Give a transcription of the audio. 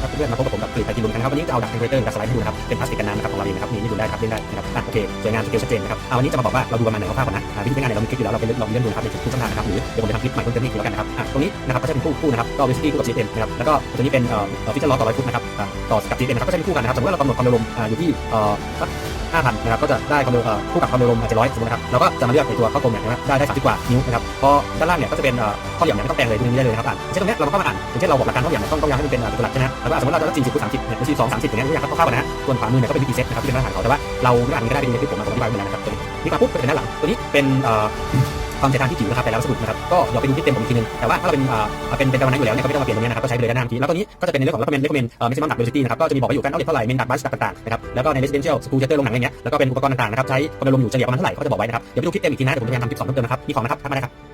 ครับเพื่อนมาพบกับผมกับกรีฑากินลุนกันครับวันนี้จะเอาดักเทมเพลเตอร์กับสไลด์ให้ดูนะครับเป็นพลาสติกกันน้ำนะครับของเราเองนะครับนี่นี่ดูได้ครับเล่นได้นะครับอะโอเคสวยงามสเกลชัดเจนนะครับเอาวันนี้จะมาบอกว่าเราดูประมาณไหนคร่าวๆก่อนนะวิธีใช้งานเนี่ยเรามีคลิปอยู่แล้วเราไปลองเล่นดูนะครับในทุกช่องทางนะครับหรือเดี๋ยวผมจะทำคลิปใหม่เพิ่มเติมอีกทีแล้วกันนะครับอะตรงนี้นะครับก็จะเป็นคู่คู่นะครับก็เวสตี้คู่กับ GSM นะครับแล้วก็ตัวนี้เป็นเอ่อฟิชเชอร์ล็อต่อร้อยฟุตนะครับอ่าต่อกับ GSM นะครับก็จะเป็นคู่กันนะครับสมมติว่าเรากำหนดความเร็วลมอยู่ที่เอ่อสัก 5,000นะครับก็จะได้ความเร็วคู่กับความเร็วลมอาจจะร้อยสมมตินะครับเราก็จะมาเลือกในตัวข้อกลมเนี่ยนะครับได้ได้30กว่านิ้วนะครับพอด้านล่างเนี่ยก็จะเป็นข้อเหลี่ยมเนี่ยไม่ต้องแปลงเลยตรงนี้ได้เลยนะครับอ่านเช่นตรงเนี้ยเราก็เข้ามาอ่านอย่างเช่นเราบอกหลักการข้อเหลี่ยมเนี่ยต้องต้องย้ำให้มันเป็นอ่าตัวหลักใช่ไหมฮะแล้วก็สมมติเราจะ40คูณ30เนี่ยเป็น42 30อย่างเงี้ยทุกอย่างก็เข้าวๆกันนะฮะส่วนขวามือเนี่ยก็เป็นวิธีเซตนะครับที่เป็นมาตรฐานเขาแต่ว่าเราไม่อ่านก็ได้เป็นในคลิปผมมาอธิบายไปแล้วนะครับตัวนี้นี่มาปุ๊บก็จะเป็นด้านหลังตัวนี้เป็นเอ่อ ความเสียดทานที่ผิวนะครับแต่แล้วสะดุดนะครับก็เดี๋ยวไปดูที่เต็มผมอีกทีนึงแต่ว่าถ้าเราเป็นอ่าเป็นเป็นกำลังอยู่แล้วเนี่ยก็ไม่ต้องมาเปลี่ยนตรงนี้นะครับก็ใช้ไปเลยด้านหน้าเมื่อกี้แล้วตอนนี้ก็จะเป็นในเรื่องของ recommend recommend เอ่อ maximum dark velocity นะครับก็จะมีบอกไว้อยู่การเอาเท่าไหร่ main dark bus ต่างๆนะครับแล้วก็ใน residential school shutter โรงหนังอะไรเงี้ยแล้วก็เป็นอุปกรณ์ต่างๆนะครับใช้ความเร็วลมอยู่เฉลี่ยประมาณเท่าไหร่เขาก็จะบอกไว้นะครับเดี๋ยวไปดูคลิปเต็มอีกทีนะเดี๋ยวผมจะพยายามทำคลิปสอนเพิ่มเติมนะครับมีของนะครับทำมาได้ครับ